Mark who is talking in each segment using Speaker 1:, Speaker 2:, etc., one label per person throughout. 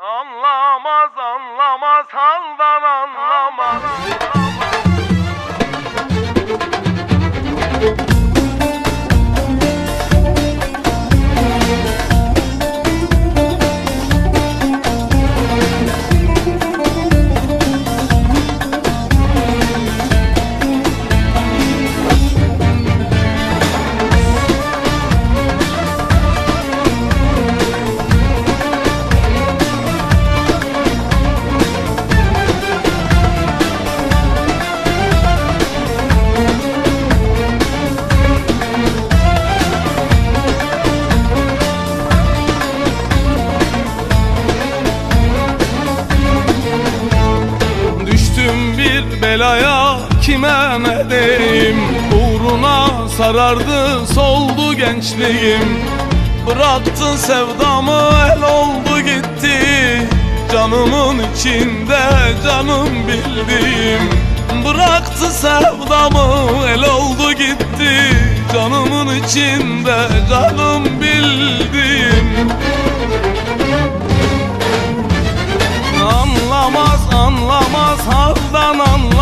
Speaker 1: Anlamaz anlamaz haldan anlamaz. Düştüm belaya kime ne Uğruna sarardı soldu gençliğim. Bıraktı sevdamı el oldu gitti. Canımın içinde canım bildiğim. Bıraktı sevdamı el oldu gitti. Canımın içinde canım bildiğim. Anlamaz anlamaz haldan anlamaz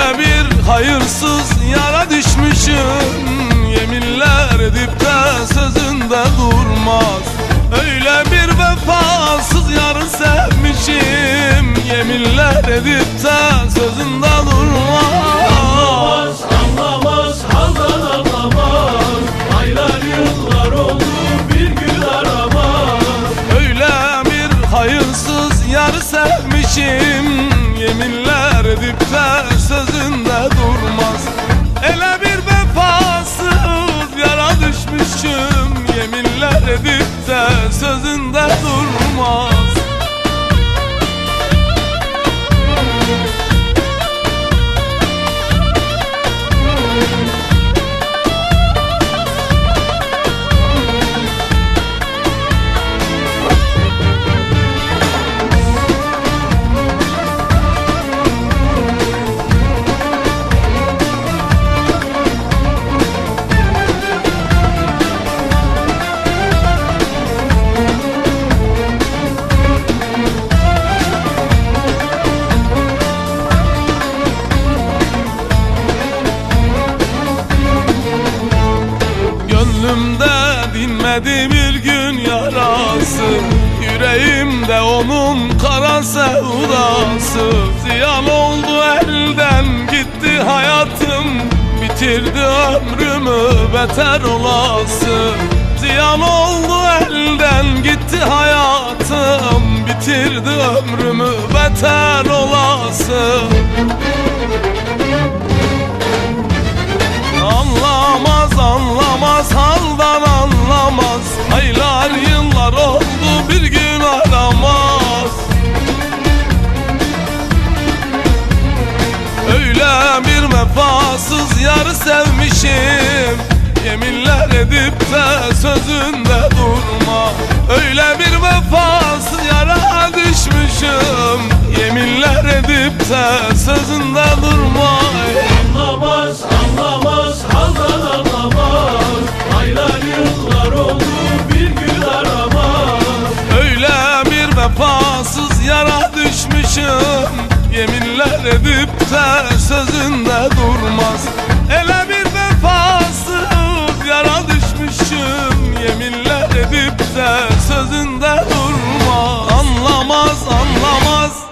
Speaker 1: Öyle bir hayırsız yara düşmüşüm. Yeminler edip de sözünde durmaz. Öyle bir vefasız yarı sevmişim. Yeminler edip de sözünde sözünde durmaz Onun kara sevdası. Ziyan oldu elden gitti hayatım. Bitirdi ömrümü beter olası. Ziyan oldu elden gitti hayatım. Bitirdi ömrümü beter olası. Anlamaz Vefasız yar sevmişim. Yeminler edip de sözünde durma. Öyle bir vefasız yara düşmüşüm. Yeminler edip de sözünde durma. Anlamaz anlamaz hazan anlamaz. Aylar yıllar oldu bir gün aramaz. Öyle bir vefasız yara düşmüşüm. Yeminler edip de sözünde Yeminler edip de sözünde durma. Anlamaz anlamaz.